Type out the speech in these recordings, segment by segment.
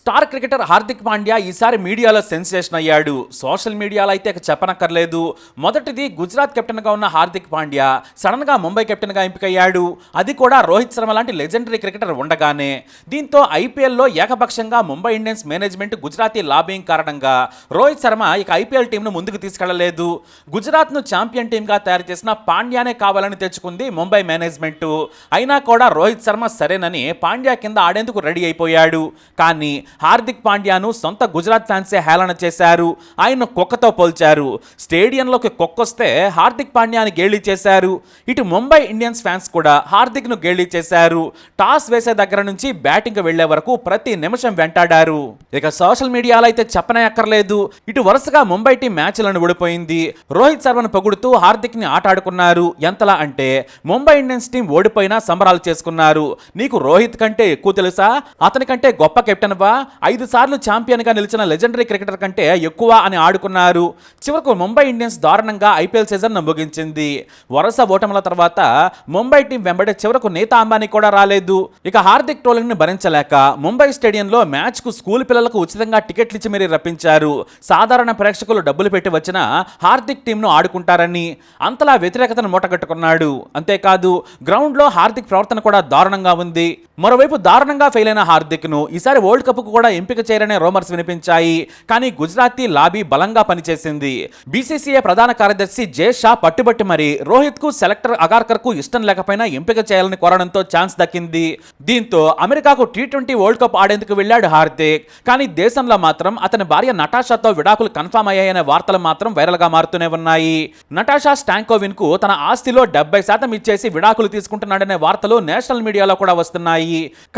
Star cricketer Hardik Pandya ఈసారి మీడియాలో sensation అయ్యాడు. సోషల్ మీడియాలో అయితే ఇక చెప్పనక్కర్లేదు. మొదటిది గుజరాత్ కెప్టెన్గా ఉన్న హార్దిక్ పాండ్యా సడన్గా ముంబై కెప్టెన్గా ఎంపికయ్యాడు. అది కూడా రోహిత్ శర్మ లాంటి లెజెండరీ క్రికెటర్ ఉండగానే. దీంతో ఐపీఎల్లో ఏకపక్షంగా Mumbai Indians management Gujarati lobbying కారణంగా రోహిత్ శర్మ ఇక ఐపీఎల్ టీంను ముందుకు తీసుకెళ్ళలేదు. గుజరాత్ను ఛాంపియన్ టీంగా తయారు చేసిన పాండ్యానే కావాలని తెచ్చుకుంది ముంబై మేనేజ్మెంట్. అయినా కూడా రోహిత్ శర్మ సరేనని పాండ్యా కింద ఆడేందుకు రెడీ అయిపోయాడు. కానీ హార్దిక్ పాండ్యాను సొంత గుజరాత్ ఫ్యాన్సే హేళన చేశారు. ఆయన కుక్కతో పోల్చారు. స్టేడియంలోకి కుక్కొస్తే హార్దిక్ పాండ్యాని గేలి చేశారు. ఇటు ముంబై ఇండియన్స్ ఫ్యాన్స్ కూడా హార్దిక్ను గేలి చేశారు. టాస్ వేసే దగ్గర నుంచి బ్యాటింగ్ వెళ్ళే వరకు ప్రతి నిమిషం వెంటాడారు. ఇక సోషల్ మీడియాలో అయితే చెప్పనే అక్కర్లేదు ఇటు వరుసగా ముంబై టీం మ్యాచ్లను ఓడిపోయింది. రోహిత్ శర్మను పొగుడుతూ హార్దిక్ని ఎంతలా అంటే ముంబై ఇండియన్స్ టీం ఓడిపోయినా సంబరాలు చేసుకున్నారు. నీకు రోహిత్ కంటే ఎక్కువ తెలుసా? అతని కంటే గొప్ప కెప్టెన్ వా ఐదు సార్లు ఛాంపియన్గా నిలిచిన లెజెండరీ క్రికెటర్ కంటే ఎక్కువ అని ఆడుకున్నారు. చివరకు ముంబై ఇండియన్స్ దారుణంగా ఐపీఎల్ సీజన్ ముగించింది. వరుస ఓటముల తర్వాత ముంబై టీం వెంబడి చివరకు నేతా అంబానీ కూడా రాలేదు. ఇక హార్దిక్ ట్రోలింగ్ని భరించలేక ముంబై స్టేడియంలో మ్యాచ్కు స్కూల్ పిల్లలకు ఉచితంగా టికెట్లు ఇచ్చి మరీ రప్పించారు. సాధారణ ప్రేక్షకులు డబ్బులు పెట్టి వచ్చిన హార్దిక్ టీంను ఆడుకుంటారని అంతలా వ్యతిరేకతను మూటగట్టుకున్నాడు. అంతేకాదు గ్రౌండ్లో హార్దిక్ ప్రవర్తన కూడా దారుణంగా ఉంది. మరోవైపు దారుణంగా ఫెయిల్ అయిన హార్దిక్ను ఈసారి వరల్డ్ కప్కు కూడా ఎంపిక చేయరనే రోమర్స్ వినిపించాయి. కానీ గుజరాతీ లాబీ బలంగా పనిచేసింది. బీసీసీఐ ప్రధాన కార్యదర్శి జే షా పట్టుబట్టి మరి రోహిత్కు సెలెక్టర్ అగార్కర్కు ఇష్టం లేకపోయినా ఎంపిక చేయాలని కోరడంతో ఛాన్స్ దక్కింది. దీంతో అమెరికాకు టీ ట్వంటీ వరల్డ్ కప్ ఆడేందుకు వెళ్ళాడు హార్దిక్. కానీ దేశంలో మాత్రం అతని భార్య నటాషాతో విడాకులు కన్ఫర్మ్ అయ్యాయనే వార్తలు మాత్రం వైరల్గా మారుతూనే ఉన్నాయి. నటాషా స్టాంకోవిన్కు తన ఆస్తిలో డెబ్బై శాతం ఇచ్చేసి విడాకులు తీసుకుంటున్నాడనే వార్తలు నేషనల్ మీడియాలో కూడా వస్తున్నాయి.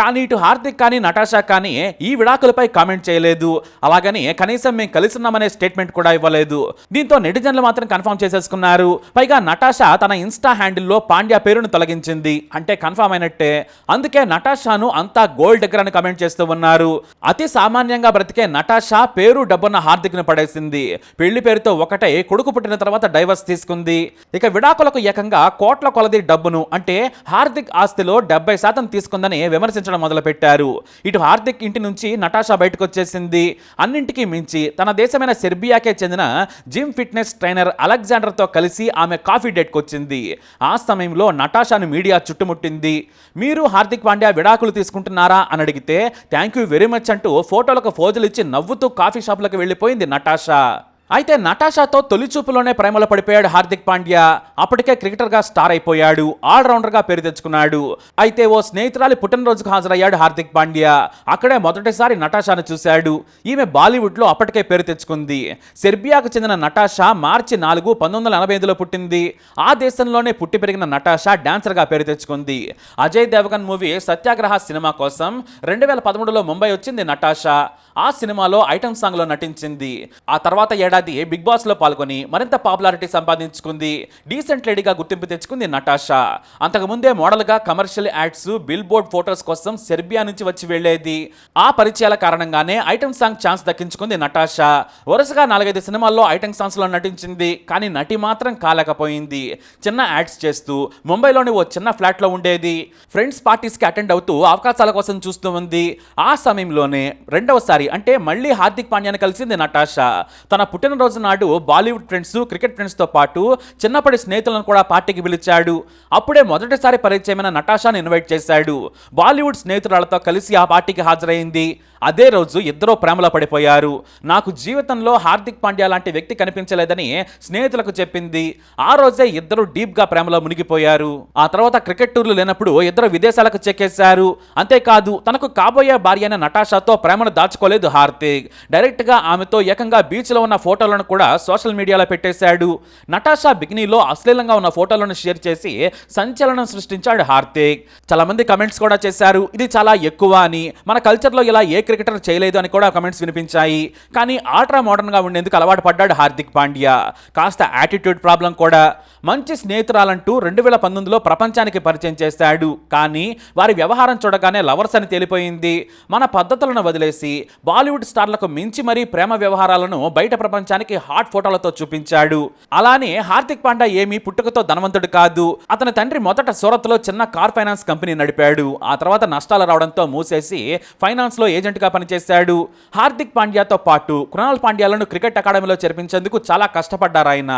కానీ ఇటు హార్దిక్ కానీ నటాషా కానీ ఈ విడాకులపై కామెంట్ చేయలేదు. అలాగని కనీసం మేము కలిసి ఉన్నామనే స్టేట్మెంట్ కూడా ఇవ్వలేదు. దీంతో నెటిజన్లు మాత్రం కన్ఫర్మ్ చేసేసుకున్నారు. పైగా నటాషా తన ఇన్స్టా హ్యాండిల్లో పాండ్యా పేరును తొలగించింది. అంటే కన్ఫర్మ్ అయినట్టే. అందుకే నటాషాను అంతా గోల్డ్ దగ్గర అని కమెంట్ చేస్తూ ఉన్నారు. అతి సామాన్యంగా బ్రతికే నటాషా పేరు డబ్బున్న హార్దిక్ను పడేసింది. పెళ్ళి పేరుతో ఒకటే కొడుకు పుట్టిన తర్వాత డైవర్స్ తీసుకుంది. ఇక విడాకులకు ఏకంగా కోట్ల కొలది డబ్బును అంటే హార్దిక్ ఆస్తిలో డెబ్బై శాతం తీసుకుందని విమర్శించడం మొదలుపెట్టారు. ఇటు హార్దిక్ ఇంటి నుంచి నటాషా బయటకు వచ్చేసింది. అన్నింటికీ మించి తన దేశమైన సెర్బియాకే చెందిన జిమ్ ఫిట్నెస్ ట్రైనర్ అలెగ్జాండర్తో కలిసి ఆమె కాఫీ డేట్కి వచ్చింది. ఆ సమయంలో నటాషాను మీడియా చుట్టుముట్టింది. మీరు హార్దిక్ పాండ్యా విడాకులు తీసుకుంటున్నారా అని అడిగితే థ్యాంక్ యూ వెరీ మచ్ అంటూ ఫోటోలకు ఫోజులు ఇచ్చి నవ్వుతూ కాఫీ షాప్లకు వెళ్ళిపోయింది నటాషా. అయితే నటాషాతో తొలి చూపులోనే ప్రేమలో పడిపోయాడు హార్దిక్ పాండ్యా. అప్పటికే క్రికెటర్గా స్టార్ అయిపోయాడు ఆల్రౌండర్గా పేరు తెచ్చుకున్నాడు. అయితే ఓ స్నేహితురాలి పుట్టినరోజుకు హాజరయ్యాడు హార్దిక్ పాండ్యా. అక్కడే మొదటిసారి నటాషాను చూశాడు. ఈమె బాలీవుడ్లో అప్పటికే పేరు తెచ్చుకుంది. సెర్బియాకు చెందిన నటాషా మార్చి నాలుగు పంతొమ్మిది వందల ఎనభై ఐదులో పుట్టింది. ఆ దేశంలోనే పుట్టి పెరిగిన నటాషా డాన్సర్గా పేరు తెచ్చుకుంది. అజయ్ దేవగన్ మూవీ సత్యాగ్రహ సినిమా కోసం రెండు వేల పదమూడులో ముంబై వచ్చింది నటాషా. ఆ సినిమాలో ఐటమ్ సాంగ్లో నటించింది. ఆ తర్వాత ఏడాది బిగ్ బాస్లో పాల్గొని మరింత పాపులారిటీ సంపాదించుకుంది డీసెంట్ లేడీగా గుర్తింపు తెచ్చుకుంది నటాషా. అంతకుముందే మోడల్గా commercial ads billboard photos కోసం సెర్బియా నుంచి వచ్చి వెళ్ళేది ఆ పరిచయాల కారణంగానే ఐటమ్ సాంగ్ ఛాన్స్ దక్కించుకుంది నటాషా. వరుసగా నాలుగైదు సినిమాల్లో ఐటమ్ సాంగ్స్లో నటించింది కానీ నటి మాత్రం కాలేకపోయింది. చిన్న యాడ్స్ చేస్తూ ముంబైలోని ఓ చిన్న ఫ్లాట్లో ఉండేది. ఫ్రెండ్స్ పార్టీస్కి అటెండ్ అవుతూ అవకాశాల కోసం చూస్తూ ఉంది. ఆ సమయంలోనే రెండవసారి అంటే మళ్ళీ హార్దిక్ పాండ్యాని కలిసింది నటాషా. తన పుట్టినరోజు నాడు బాలీవుడ్ ఫ్రెండ్స్ క్రికెట్ ఫ్రెండ్స్తో పాటు చిన్నప్పటి స్నేహితులను కూడా పార్టీకి పిలిచాడు. అప్పుడే మొదటిసారి పరిచయమైన నటాషాను ఇన్వైట్ చేశాడు. బాలీవుడ్ స్నేహితురాలతో కలిసి ఆ పార్టీకి హాజరైంది. అదే రోజు ఇద్దరూ ప్రేమలో పడిపోయారు. నాకు జీవితంలో హార్దిక్ పాండ్యా లాంటి వ్యక్తి కనిపించలేదని స్నేహితులకు చెప్పింది. ఆ రోజే ఇద్దరు డీప్గా ప్రేమలో మునిగిపోయారు. ఆ తర్వాత క్రికెట్ టూర్లు లేనప్పుడు ఇద్దరు విదేశాలకు చెక్కేశారు. అంతేకాదు తనకు కాబోయే భార్య అయిన నటాషాతో ప్రేమను దాచుకోలేదు హార్దిక్. డైరెక్ట్గా ఆమెతో ఏకంగా బీచ్లో ఉన్న ఫోన్ ఫోటోలను కూడా సోషల్ మీడియాలో పెట్టేశాడు. నటాషా బికినీలో అశ్లీలంగా ఉన్న ఫోటోలను షేర్ చేసి సంచలనం సృష్టించాడు హార్దిక్. చాలా మంది కమెంట్స్ కూడా చేశారు ఇది చాలా ఎక్కువ అని. మన కల్చర్లో ఇలా ఏ క్రికెటర్ చేయలేదు అని కూడా కమెంట్స్ వినిపించాయి. కానీ ఆల్ట్రా మోడర్న్గా ఉండేందుకు అలవాటు పడ్డాడు హార్దిక్ పాండ్యా. కాస్త యాటిట్యూడ్ ప్రాబ్లం కూడా. మంచి స్నేహితురాలంటూ రెండు వేల పంతొమ్మిదిలో ప్రపంచానికి పరిచయం చేశాడు. కానీ వారి వ్యవహారం చూడగానే లవర్స్ అని తేలిపోయింది. మన పద్ధతులను వదిలేసి బాలీవుడ్ స్టార్లకు మించి మరీ ప్రేమ వ్యవహారాలను బయట ప్రపంచానికి హాట్ ఫోటోలతో చూపించాడు. అలానే హార్దిక్ పాండ్యా ఏమీ పుట్టుకతో ధనవంతుడు కాదు. అతని తండ్రి మొదట సూరత్లో చిన్న కార్ ఫైనాన్స్ కంపెనీ నడిపాడు. ఆ తర్వాత నష్టాలు రావడంతో మూసేసి ఫైనాన్స్లో ఏజెంట్గా పనిచేశాడు. హార్దిక్ పాండ్యాతో పాటు కృణాల్ పాండ్యాలను క్రికెట్ అకాడమీలో చేర్పించేందుకు చాలా కష్టపడ్డారు ఆయన.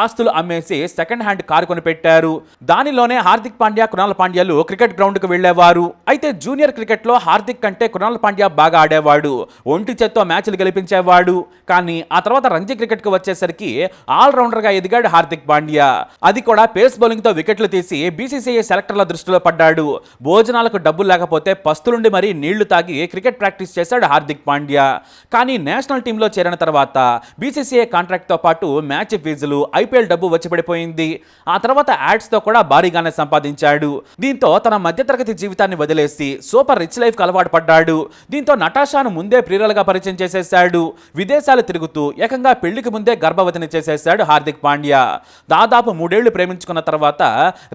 ఆస్తులు అమ్మేసి సెకండ్ హ్యాండ్ కారు కొనిపెట్టారు. దానిలోనే హార్దిక్ పాండ్యా కృణాల్ పాండ్యాలు క్రికెట్ గ్రౌండ్కు వెళ్ళేవారు అయితే జూనియర్ క్రికెట్లో హార్దిక్ కంటే కృణాల్ పాండ్యా బాగా ఆడేవాడు. ఒంటి చేత్తో మ్యాచ్లు గెలిపించేవాడు. కానీ ఆ తర్వాత రంజీ క్రికెట్కు వచ్చేసరికి ఆల్ రౌండర్గా ఎదిగాడు హార్దిక్ పాండ్యా. అది కూడా పేస్ బౌలింగ్తో వికెట్లు తీసి బీసీసీఐ సెలెక్టర్ల దృష్టిలో పడ్డాడు. భోజనాలకు డబ్బులు లేకపోతే పస్తులుండి మరీ నీళ్ళు తాగి క్రికెట్ ప్రాక్టీస్ చేశాడు హార్దిక్ పాండ్యా. కానీ నేషనల్ టీంలో చేరిన తర్వాత బీసీసీఐ కాంట్రాక్ట్తో పాటు మ్యాచ్ ఫీజులు ఐపీఎల్ డబ్బు వచ్చి పడిపోయింది ఆ తర్వాత యాడ్స్తో కూడా భారీగానే సంపాదించాడు. దీంతో తన మధ్యతరగతి జీవితాన్ని వదిలేసి సూపర్ రిచ్ లైఫ్కి అలవాటు పడ్డాడు. దీంతో నటాషాను ముందే ప్రియురాలుగా పరిచయం చేసేశాడు. విదేశాలు తిరుగుతూ ఏకంగా పెళ్ళికి ముందే గర్భవతిని చేసేశాడు హార్దిక్ పాండ్యా. దాదాపు మూడేళ్ళు ప్రేమించుకున్న తర్వాత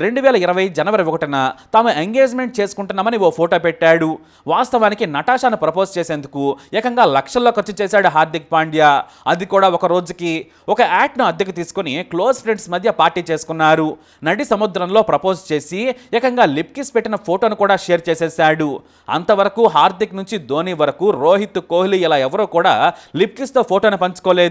రెండు వేల ఇరవై జనవరి ఒకటిన తాము ఎంగేజ్మెంట్ చేసుకుంటున్నామని ఓ ఫోటో పెట్టాడు. వాస్తవానికి నటాషాను ప్రపోజ్ చేసేందుకు ఏకంగా లక్షల్లో ఖర్చు చేశాడు హార్దిక్ పాండ్యా. అది కూడా ఒక రోజుకి ఒక యాక్ట్ను అద్దెకు తీసుకుని క్లోజ్ ఫ్రెండ్స్ మధ్య పార్టీ చేసుకున్నారు. నడి సముద్రంలో ప్రపోజ్ చేసి ఏకంగా లిప్ కిస్ పెట్టిన ఫోటోను కూడా షేర్ చేసేశాడు. అంతవరకు హార్దిక్ నుంచి ధోని వరకు రోహిత్ కోహ్లీ ఇలా ఎవరో కూడా లిప్ కిస్తో ఫోటోను పంచుకోలేదు.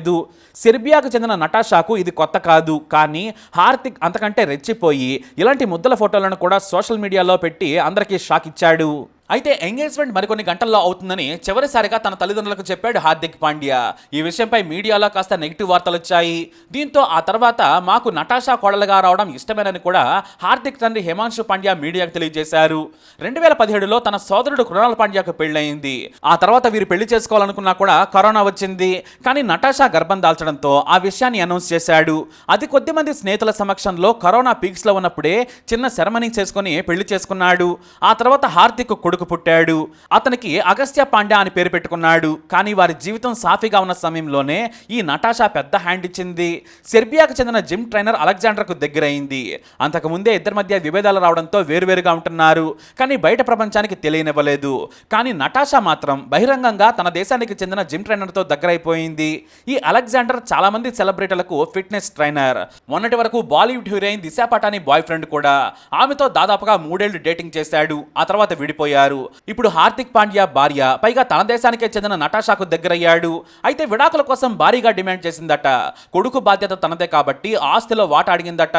సెర్బియాకు చెందిన నటాషాకు ఇది కొత్త కాదు. కానీ హార్దిక్ అంతకంటే రెచ్చిపోయి ఇలాంటి ముద్దల ఫోటోలను కూడా సోషల్ మీడియాలో పెట్టి అందరికీ షాక్ ఇచ్చాడు. అయితే ఎంగేజ్మెంట్ మరికొన్ని గంటల్లో అవుతుందని చివరిసారిగా తన తల్లిదండ్రులకు చెప్పాడు హార్దిక్ పాండ్యా. ఈ విషయంపై మీడియాలో కాస్త నెగిటివ్ వార్తలు వచ్చాయి దీంతో ఆ తర్వాత మాకు నటాషా కోడలుగా రావడం ఇష్టమేనని కూడా హార్దిక్ తండ్రి హిమాంశు పాండ్యా మీడియాకు తెలియజేశారు. రెండు వేల పదిహేడులో తన సోదరుడు కృణాల్ పాండ్యాకు పెళ్ళయింది. ఆ తర్వాత వీరు పెళ్ళి చేసుకోవాలనుకున్నా కూడా కరోనా వచ్చింది. కానీ నటాషా గర్భం దాల్చడంతో ఆ విషయాన్ని అనౌన్స్ చేశాడు. అది కొద్ది మంది స్నేహితుల సమక్షంలో కరోనా పీక్స్లో ఉన్నప్పుడే చిన్న సెరమనీ చేసుకుని పెళ్ళి చేసుకున్నాడు. ఆ తర్వాత హార్దిక్ కొడుకు పుట్టాడు. అతనికి అగస్త్య పాండ్యా అని పేరు పెట్టుకున్నాడు. కానీ వారి జీవితం సాఫీగా ఉన్న సమయంలోనే ఈ నటాషా పెద్ద హ్యాండ్ ఇచ్చింది. సెర్బియాకు చెందిన జిమ్ ట్రైనర్ అలెగ్జాండర్కు దగ్గరైంది. అంతకుముందే ఇద్దరి మధ్య విభేదాలు రావడంతో వేరువేరుగా ఉంటున్నారు. కానీ బయట ప్రపంచానికి తెలియనివ్వలేదు. కానీ నటాషా మాత్రం బహిరంగంగా తన దేశానికి చెందిన జిమ్ ట్రైనర్తో దగ్గరైపోయింది. ఈ అలెగ్జాండర్ చాలా మంది సెలబ్రిటీలకు ఫిట్నెస్ ట్రైనర్. మొన్నటి వరకు Bollywood heroine Disha Patani boyfriend కూడా. ఆమెతో దాదాపుగా మూడేళ్ళు డేటింగ్ చేశాడు. ఆ తర్వాత విడిపోయారు. ఇప్పుడు హార్దిక్ పాండ్యా భార్య పైగా తన దేశానికే చెందిన నటాషాకు దగ్గరయ్యాడు. అయితే విడాకుల కోసం భారీగా డిమాండ్ చేసిందట. కొడుకు బాధ్యత తనదే కాబట్టి ఆస్తిలో వాటా అడిగిందట.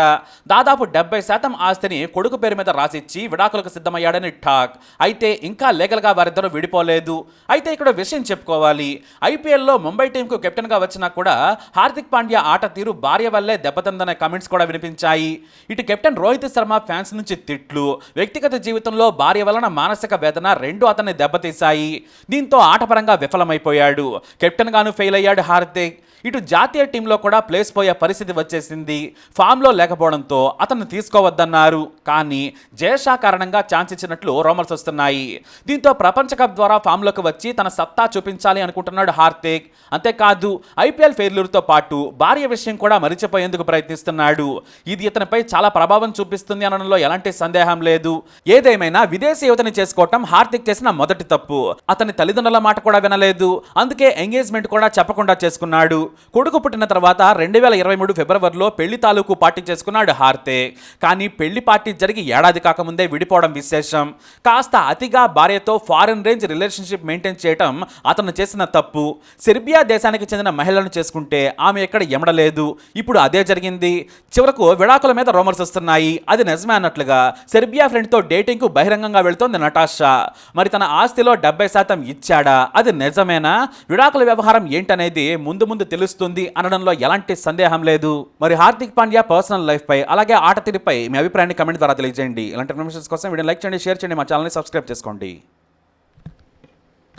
దాదాపు డెబ్బై శాతం ఆస్తిని కొడుకు పేరు మీద రాసిచ్చి విడాకులకు సిద్ధమయ్యాడని టాక్ అయితే ఇంకా లీగల్గా వారిద్దరూ విడిపోలేదు. అయితే ఇక్కడ విషయం చెప్పుకోవాలి. ఐపీఎల్లో ముంబై టీంకు కెప్టెన్గా వచ్చినా కూడా హార్దిక్ పాండ్యా ఆట తీరు భార్య వల్లే దెబ్బతిందనే కమెంట్స్ కూడా వినిపించాయి. ఇటు కెప్టెన్ రోహిత్ శర్మ ఫ్యాన్స్ నుంచి తిట్లు. వ్యక్తిగత జీవితంలో భార్య వలన మానసిక వేదన రెండు అతన్ని దెబ్బతీశాయి. దీంతో ఆటపరంగా విఫలమైపోయాడు. కెప్టెన్ గాను ఫెయిల్ అయ్యాడు హార్దిక్. ఇటు జాతీయ టీంలో కూడా ప్లేస్ పోయే పరిస్థితి వచ్చేసింది. ఫామ్లో లేకపోవడంతో అతన్ని తీసుకోవద్దన్నారు. కానీ జయషా కారణంగా ఛాన్స్ ఇచ్చినట్లు రోమల్స్ వస్తున్నాయి. దీంతో ప్రపంచ కప్ ద్వారా ఫామ్లోకి వచ్చి తన సత్తా చూపించాలి అనుకుంటున్నాడు హార్దిక్. అంతేకాదు ఐపీఎల్ ఫెయిల్యూర్తో పాటు భార్య విషయం కూడా మరిచిపోయేందుకు ప్రయత్నిస్తున్నాడు. ఇది ఇతనిపై చాలా ప్రభావం చూపిస్తుంది అనడంలో ఎలాంటి సందేహం లేదు. ఏదేమైనా విదేశీ యువతని చేసుకోవటం హార్దిక్ చేసిన మొదటి తప్పు. అతని తల్లిదండ్రుల మాట కూడా వినలేదు. అందుకే ఎంగేజ్మెంట్ కూడా చెప్పకుండా చేసుకున్నాడు. కొడుకు పుట్టిన తర్వాత రెండు వేల ఇరవై మూడు ఫిబ్రవరిలో పెళ్ళి తాలూకు పార్టీ చేసుకున్నాడు హార్తే. కానీ పెళ్ళి పార్టీ జరిగి ఏడాది కాకముందే విడిపోవడం విశేషం. కాస్త అతిగా భార్యతో ఫారెన్ రేంజ్ రిలేషన్షిప్ మెయింటైన్ చేయటం అతను చేసిన తప్పు. సెర్బియా దేశానికి చెందిన మహిళను చేసుకుంటే ఆమె ఎక్కడ ఎమడలేదు. ఇప్పుడు అదే జరిగింది. చివరకు విడాకుల మీద రోమర్స్ వస్తున్నాయి. అది నిజమే అన్నట్లుగా సెర్బియా ఫ్రెండ్తో డేటింగ్కు బహిరంగంగా వెళుతోంది నటాషా. మరి తన ఆస్తిలో డెబ్బై శాతం ఇచ్చాడా? అది నిజమేనా? విడాకుల వ్యవహారం ఏంటనేది ముందు ముందు గెలుస్తుంది అనడంలో ఎలాంటి సందేహం లేదు. మరి హార్దిక్ పాండ్యా పర్సనల్ లైఫ్ పై అలాగే ఆట తీరుపై మీ అభిప్రాయాన్ని కమెంట్ ద్వారా తెలియజేయండి. ఇలాంటి ఇన్ఫర్మేషన్స్ కోసం వీడియో లైక్ చేయండి షేర్ చేయండి మా ఛానల్ని సబ్స్క్రైబ్ చేసుకోండి.